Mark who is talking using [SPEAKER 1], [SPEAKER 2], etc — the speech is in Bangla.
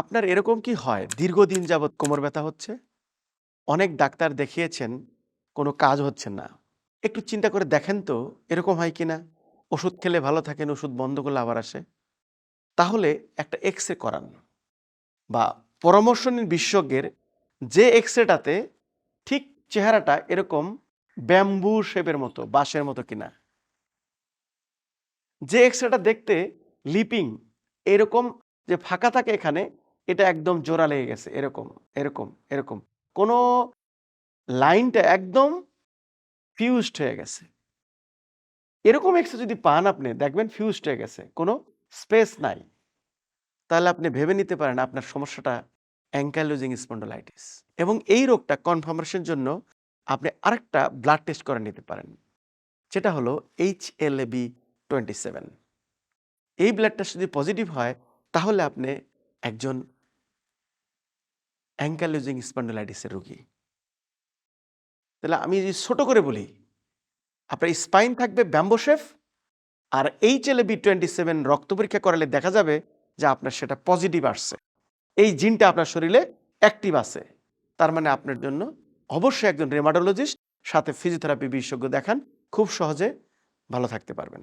[SPEAKER 1] আপনার এরকম কি হয়? দীর্ঘদিন যাবৎ কোমর ব্যথা হচ্ছে? অনেক ডাক্তার দেখিয়েছেন, কোনো কাজ হচ্ছে না। একটু চিন্তা করে দেখেন তো, এরকম হয় কি না? ওষুধ খেলে ভালো থাকেন, ওষুধ বন্ধ করলে আবার আসে। তাহলে একটা এক্স রে করান বা পরামর্শ নিন বিশেষজ্ঞের যে এক্স রেটাতে ঠিক চেহারাটা এরকম ব্যাম্বু শেপের মতো, বাঁশের মতো কিনা যে এক্স রেটা দেখতে লিপিং এরকম যে ফাঁকা থাকে এখানে এটা একদম জোড়া লেগে গেছে, এরকম এরকম এরকম। কোনো লাইনটা একদম ফিউজড হয়ে গেছে। এরকম এক্স যদি পান আপনি, দেখবেন ফিউজড হয়ে গেছে, কোনো স্পেস নাই। তাহলে আপনি ভেবে নিতে পারেন আপনার সমস্যাটা অ্যাঙ্কালোজিং স্পন্ডোলাইটিস এবং এই রোগটা কনফার্মেশন জন্য আপনি আরেকটা ব্লাড টেস্ট করে নিতে পারেন, যেটা হলো H L B twenty seven এই ব্লাডটা যদি পজিটিভ হয়, তাহলে আপনি একজন অ্যাঙ্কালোজিং স্পন্ডোলাইটিসের রোগী। তাহলে আমি যদি ছোট করে বলি, আপনার স্পাইন থাকবে ব্যাম্বোশেফ আর H L B twenty seven রক্ত পরীক্ষা করালে দেখা যাবে যে আপনার সেটা পজিটিভ আসছে। এই জিনটা আপনার শরীরে অ্যাক্টিভ আছে। তার মানে আপনার জন্য অবশ্যই একজন রেমাটোলজিস্ট সাথে ফিজিওথেরাপি বিশেষজ্ঞ দেখান, খুব সহজে ভালো থাকতে পারবেন।